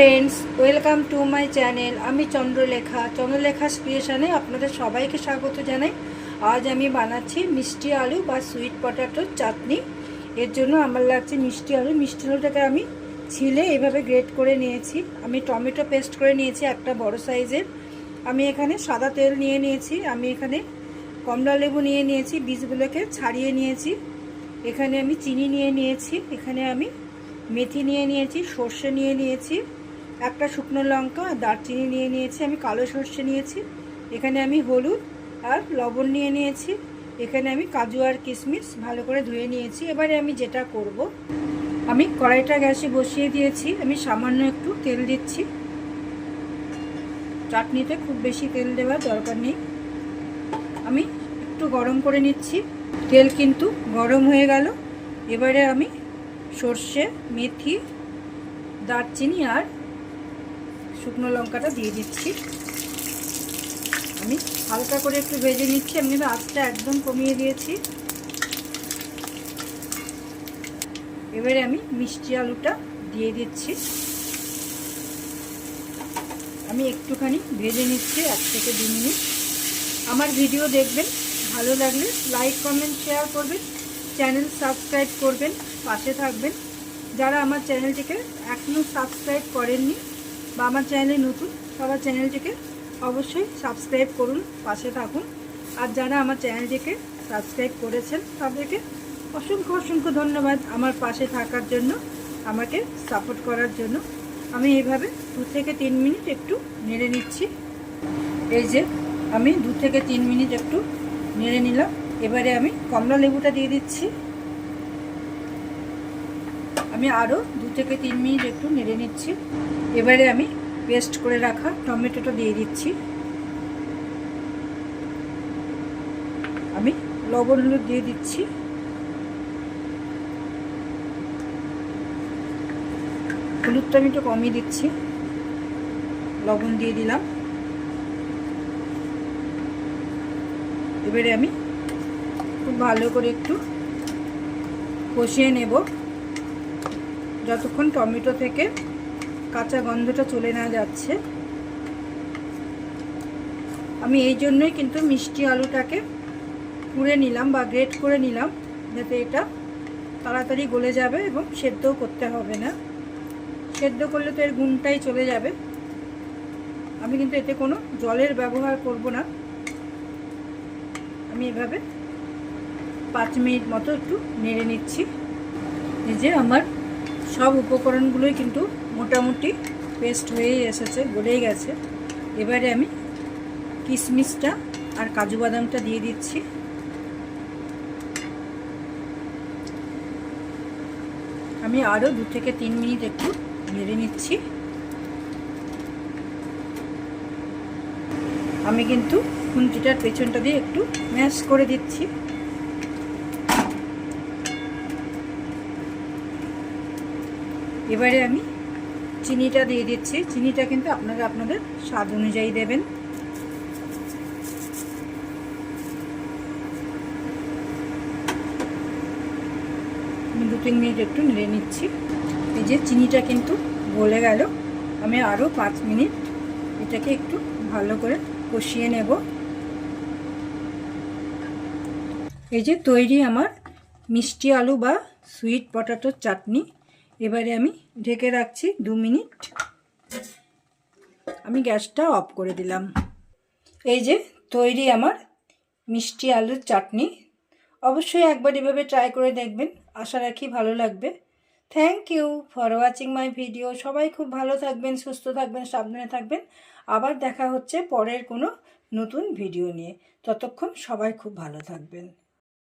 Friends welcome to my channel আমি চন্দ্রলেখা। চন্দ্রলেখা ক্রিয়েশনে আপনাদের সবাইকে স্বাগত জানাই। আজ আমি বানাচ্ছি মিষ্টি আলু বা সুইট পটাটোর চাটনি। এর জন্য আমার লাগছে মিষ্টি আলু। মিষ্টি আলুটাকে আমি ছিলে এভাবে গ্রেট করে নিয়েছি। আমি টমেটো পেস্ট করে নিয়েছি একটা বড় সাইজের। আমি এখানে সাদা তেল নিয়ে নিয়েছি। আমি এখানে কমলা লেবু নিয়ে নিয়েছি। বীজগুলোকে ছাড়িয়ে নিয়েছি। এখানে আমি চিনি নিয়ে নিয়েছি। এখানে আমি মেথি নিয়ে নিয়েছি। সর্ষে নিয়ে নিয়েছি। একটা শুকনো লঙ্কা আর দারচিনি নিয়ে নিয়েছি, আমি কালো সর্ষে নিয়েছি, এখানে আমি হলুদ আর লবণ নিয়ে নিয়েছি, এখানে আমি কাজু আর কিশমিশ ভালো করে ধুয়ে নিয়েছি, এবারে আমি যেটা করব, আমি কড়াইটা গ্যাসে বসিয়ে দিয়েছি, আমি সামান্য একটু তেল দিচ্ছি। চাটনিতে খুব বেশি তেল দেওয়ার দরকার নেই। আমি একটু গরম করে নিচ্ছি, তেল কিন্তু গরম হয়ে গেল, এবারে আমি সর্ষে, মেথি, দারচিনি আর শুকনো লঙ্কাটা দিয়ে দিচ্ছি। আমি হালকা করে একটু ভেজে নিচ্ছি। আমি কিন্তু আঁচটা একদম কমিয়ে দিয়েছি। এবারে আমি মিষ্টি আলুটা দিয়ে দিচ্ছি। আমি একটুখানি ভেজে নিচ্ছি এক থেকে দু মিনিট। আমার ভিডিও দেখবেন, ভালো লাগলে লাইক, কমেন্ট, শেয়ার করবেন, চ্যানেল সাবস্ক্রাইব করবেন, পাশে থাকবেন। যারা আমার চ্যানেলটিকে এখনও সাবস্ক্রাইব করেননি বা আমার চ্যানেলে নতুন, সবার চ্যানেলটিকে অবশ্যই সাবস্ক্রাইব করুন, পাশে থাকুন। আর যারা আমার চ্যানেলটিকে সাবস্ক্রাইব করেছেন, তাদেরকে অসংখ্য অসংখ্য ধন্যবাদ আমার পাশে থাকার জন্য, আমাকে সাপোর্ট করার জন্য। আমি এইভাবে দু থেকে তিন মিনিট একটু নেড়ে নিচ্ছি। এই যে, আমি দু থেকে তিন মিনিট একটু নেড়ে নিলাম। এবারে আমি কমলা লেবুটা দিয়ে দিচ্ছি। আমি আরও দু থেকে তিন মিনিট একটু নেড়ে নিচ্ছি। এবারে আমি পেস্ট করে রাখা টমেটোটা দিয়ে দিচ্ছি। আমি লবণ হলুদ দিয়ে দিচ্ছি। হলুদটা আমি একটু কমিয়ে দিচ্ছি। লবণ দিয়ে দিলাম। এবারে আমি খুব ভালো করে একটু কষিয়ে নেব। যতক্ষণ টমেটো থেকে কাঁচা গন্ধটা চলে না যাচ্ছে, আমি এই জন্যই কিন্তু মিষ্টি আলুটাকে পুড়ে নিলাম বা গ্রেট করে নিলাম, যাতে এটা তাড়াতাড়ি গলে যাবে এবং সেদ্ধও করতে হবে না। সেদ্ধ করলে তো এর গুণটাই চলে যাবে। আমি কিন্তু এতে কোনো জলের ব্যবহার করব না। আমি এভাবে পাঁচ মিনিট মতো একটু নেড়ে নিচ্ছি। যে আমার সব উপকরণগুলোই কিন্তু মোটামুটি পেস্ট হয়েই এসেছে, গলেই গেছে। এবারে আমি কিশমিশটা আর কাজু বাদামটা দিয়ে দিচ্ছি। আমি আরও দু থেকে তিন মিনিট একটু নেড়ে নিচ্ছি। আমি কিন্তু খুন্তিটার পেছনটা দিয়ে একটু ম্যাশ করে দিচ্ছি। এবারে আমি চিনিটা দিয়ে দিচ্ছি। চিনিটা কিন্তু আপনারা আপনাদের স্বাদ অনুযায়ী দেবেন। দু তিন মিনিট একটু নেড়ে নিচ্ছি। এই যে চিনিটা কিন্তু গলে গেল। আমি আরও পাঁচ মিনিট এটাকে একটু ভালো করে কষিয়ে নেব। এই যে তৈরি আমার মিষ্টি আলু বা সুইট পটাটোর চাটনি। এবারে আমি ঢেকে রাখছি দু মিনিট। আমি গ্যাসটা অফ করে দিলাম। এই যে তৈরি আমার মিষ্টি আলুর চাটনি। অবশ্যই একবার এভাবে ট্রাই করে দেখবেন। আশা রাখি ভালো লাগবে। Thank you for watching my video সবাই খুব ভালো থাকবেন, সুস্থ থাকবেন, সাবধানে থাকবেন। আবার দেখা হচ্ছে পরের কোনো নতুন ভিডিও নিয়ে। ততক্ষণ সবাই খুব ভালো থাকবেন।